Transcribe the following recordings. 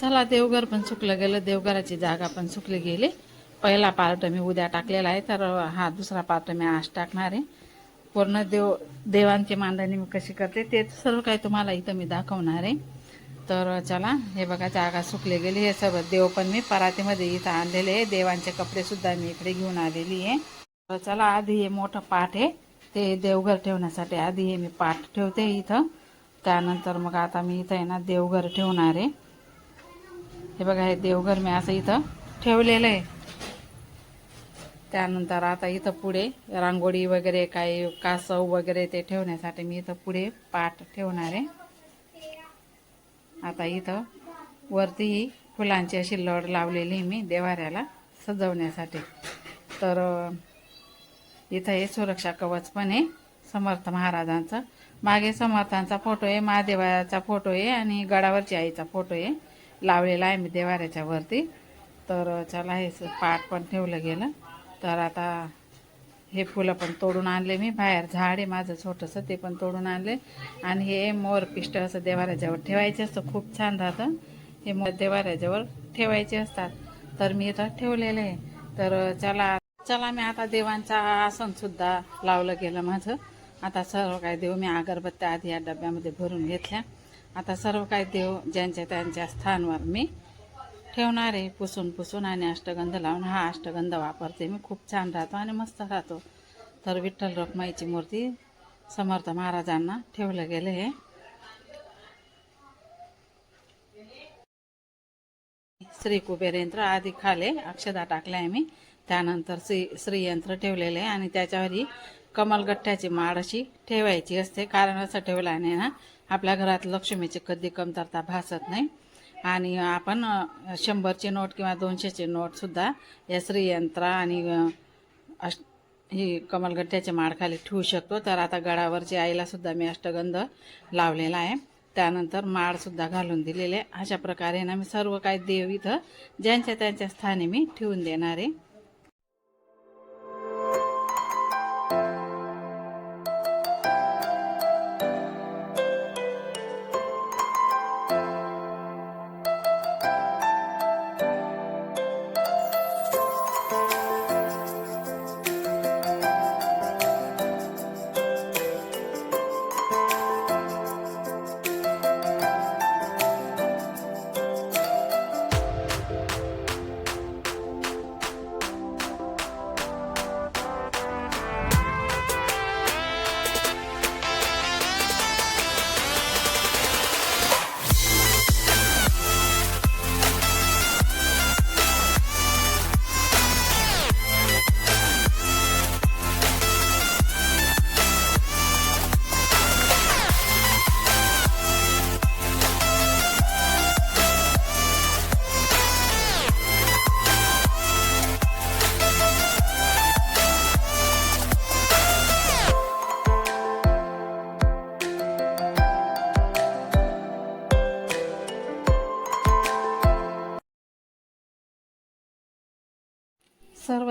चला देवघर पण सुकलं गेलं. देवघराची जागा पण सुकली गेली. पहिला पार्ट मी उद्या टाकलेला आहे तर हा दुसरा पार्ट मी आज टाकणार आहे. पूर्ण देव देवांची मांडणी मी कशी करते ते सर्व काही तुम्हाला इथं मी दाखवणार आहे. तर चला हे बघा जागा सुकली गेली. हे सर्व देव पण मी परातीमध्ये इथं आणलेले आहे. देवांचे कपडेसुद्धा मी इकडे घेऊन आलेली आहे. तर चला आधी हे मोठं पाठ आहे. ते देवघर ठेवण्यासाठी आधी हे मी पाठ ठेवते इथं. त्यानंतर मग आता मी इथं आहे ना देवघर ठेवणार आहे. हे बघा हे देवघर मी असं इथं ठेवलेलं आहे. त्यानंतर आता इथं पुढे रांगोळी वगैरे काही कासव वगैरे ते ठेवण्यासाठी मी इथं पुढे पाट ठेवणार आहे. आता इथं वरतीही फुलांची अशी लड लावलेली मी देवाऱ्याला सजवण्यासाठी. तर इथं हे सुरक्षा कवच पण आहे समर्थ महाराजांचं. मागे समर्थांचा फोटो आहे महादेवाचा फोटो आहे आणि गडावरची आईचा फोटो आहे. लावलेला आहे मी देवाऱ्याच्या वरती. तर चला हे पाट पण ठेवलं गेलं. तर आता हे फुलं पण तोडून आणले मी. बाहेर झाड आहे माझं छोटंसं ते पण तोडून आणले. आणि हे मोर पिष्ट असं देवाऱ्याच्यावर ठेवायचे असतं. खूप छान राहतं. हे मोर देवाऱ्याच्यावर ठेवायचे असतात. तर मी इथं ठेवलेले आहे. तर चला चला मी आता देवांचा आसनसुद्धा लावलं गेलं माझं. आता सर्व काय देऊ. मी अगरबत्त्या आधी या डब्यामध्ये भरून घेतल्या. आता सर्व काय देव ज्यांच्या त्यांच्या स्थानवर मी ठेवणार आहे. पुसून पुसून आणि अष्टगंध लावून हा अष्टगंध वापरते. मी खूप छान राहतो आणि मस्त राहतो. तर विठ्ठल रखमाईची मूर्ती समर्थ महाराजांना ठेवलं गेलं हे श्री कुबेर यंत्र आधी खाले अक्षदा टाकले आहे मी. त्यानंतर श्री श्रीयंत्र ठेवलेले आहे आणि त्याच्यावरही कमलगठ्ठ्याची माळ अशी ठेवायची असते. कारण असं ठेवल्याने ना आपल्या घरात लक्ष्मीची कधी कमतरता भासत नाही. आणि आपण शंभरची नोट किंवा दोनशेची नोटसुद्धा या श्रीयंत्र आणि अश अष्ट ही कमलगट्ट्याच्या माडखाली ठेवू शकतो. तर आता गडावरची आईलासुद्धा मी अष्टगंध लावलेला आहे. त्यानंतर माळसुद्धा घालून दिलेले अशा प्रकारे ना मी सर्व काही देव इथं ज्यांच्या त्यांच्या स्थानी मी ठेवून देणार आहे.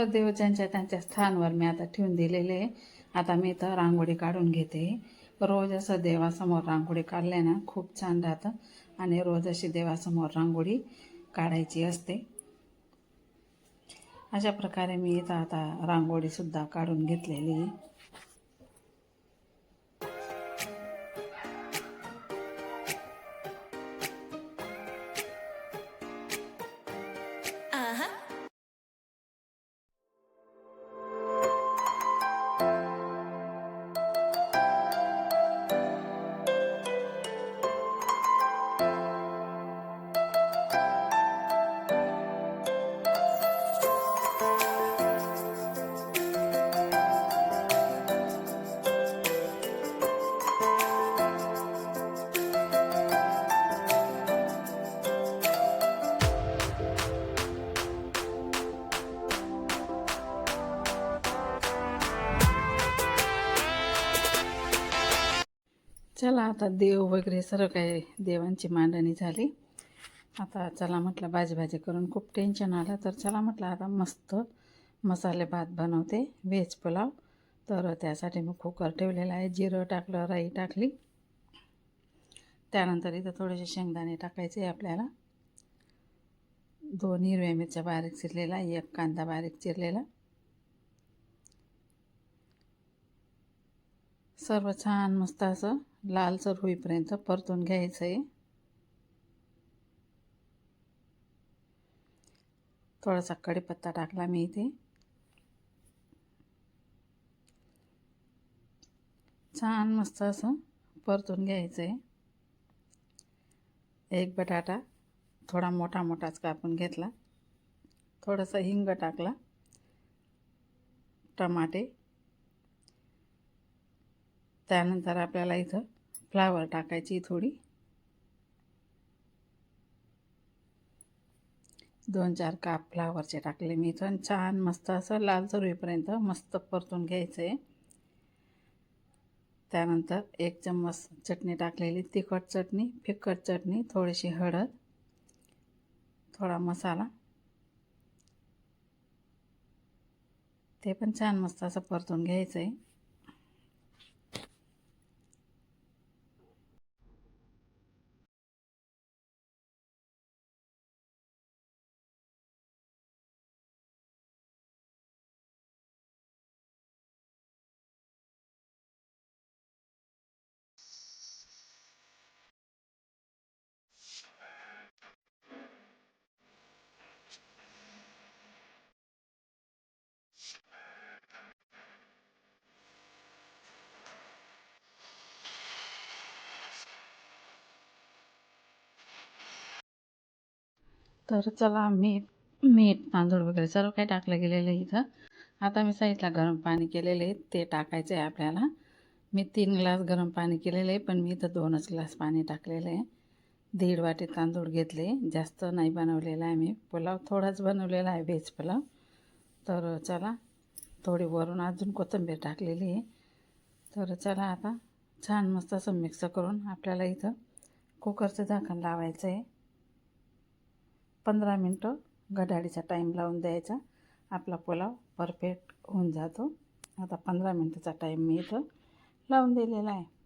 सर्व त्यांच्या स्थानवर मी आता ठेवून दिलेले आहे. आता मी इथं रांगोळी काढून घेते. रोज असं देवासमोर रांगोळी काढले ना खूप छान राहतं. आणि रोज अशी देवासमोर रांगोळी काढायची असते. अशा प्रकारे मी इथं आता रांगोळीसुद्धा काढून घेतलेली आता देव वगैरे सर्व काही देवांची मांडणी झाली. आता चला म्हटलं भाजी भाजी करून खूप टेन्शन आलं. तर चला म्हटलं आता मस्त मसाले भात बनवते व्हेज पुलाव. तर त्यासाठी मी कुकर ठेवलेला आहे. जिरं टाकलं राई टाकली. त्यानंतर इथं थोडेसे शेंगदाणे टाकायचे आपल्याला. दोन हिरव्या मिरच्या बारीक चिरलेला एक कांदा बारीक चिरलेला. सर्व छान मस्त असं लालसर होईपर्यंत परतून घ्यायचं आहे थोडासा कढीपत्ता टाकला मी इथे. छान मस्त असं परतून घ्यायचं आहे एक बटाटा थोडा मोठा मोठाच कापून घेतला. थोडासा हिंग टाकला. टमाटे त्यानंतर आपल्याला इथं फ्लावर टाकायची थोडी. दोन चार काप फ्लावरचे टाकले मी इथं. छान मस्त असं लाल होईपर्यंत मस्त परतून घ्यायचं आहे त्यानंतर एक चम्मच चटणी टाकलेली तिखट चटणी फिकट चटणी थोडीशी हळद थोडा मसाला. ते पण छान मस्त असं परतून घ्यायचं आहे तर चला मीठ मीठ तांदूळ वगैरे सर्व काही टाकलं गेलेलं आहे इथं. आता मी साईडला गरम पाणी केलेलं आहे ते टाकायचं आहे आपल्याला. मी तीन ग्लास गरम पाणी केलेलं आहे पण मी इथं दोनच ग्लास पाणी टाकलेलं आहे. दीड वाटी तांदूळ घेतले जास्त नाही बनवलेला आहे मी. पुलाव थोडाच बनवलेला आहे व्हेज पुलाव. तर चला थोडी वरून अजून कोथिंबीर टाकलेली आहे. तर चला आता छान मस्त असं मिक्स करून आपल्याला इथं कुकरचं झाकण लावायचं आहे. पंधरा मिनटं घड्याळीचा टाईम लावून द्यायचा. आपला पुलाव परफेक्ट होऊन जातो. आता पंधरा मिनटाचा टाईम मी इथं लावून दिलेला आहे.